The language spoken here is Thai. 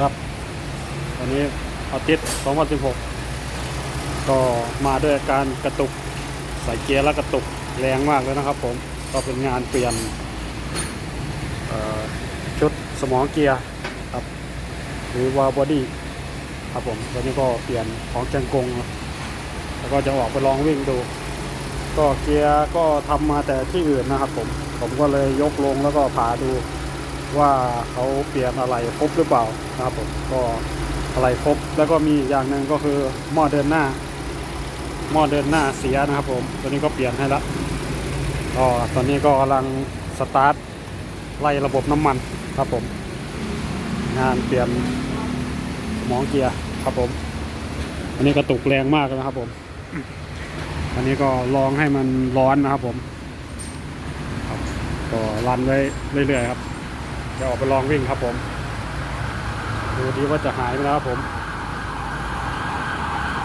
ครับตอนนี้อาทิตย์2016 ก็มาด้วยการกระตุกใส่เกียร์แล้วกระตุกแรงมากเลยนะครับ ผมก็เป็นงานเปลี่ยนชุดสมองเกียร์ครับหรือวาบอดี้ครับผมตอนนี้ก็เปลี่ยนของจังกงครับแล้วก็จะออกไปลองวิ่งดู ก็เกียร์ก็ทำมาแต่ที่อื่นนะครับผมผมก็เลยยกลงแล้วก็ผ่าดู ว่าเขาเปลี่ยนอะไรครบหรือเปล่านะครับผมก็อะไรครบแล้วก็มีอย่างหนึ่งก็คือหม้อเดินหน้า หม้อเดินหน้าเสียนะครับผมตัวนี้ก็เปลี่ยนให้แล้วก็ตอนนี้ก็กำลังสตาร์ทไล่ระบบน้ำมันครับผม งานเปลี่ยนสมองเกียร์ครับผม อันนี้กระตุกแรงมากนะครับผม อันนี้ก็ลองให้มันร้อนนะครับผมก็รันไว้เรื่อยๆครับ จะออกไปลองวิ่งครับผม ดูดีว่าจะหายไหมครับผม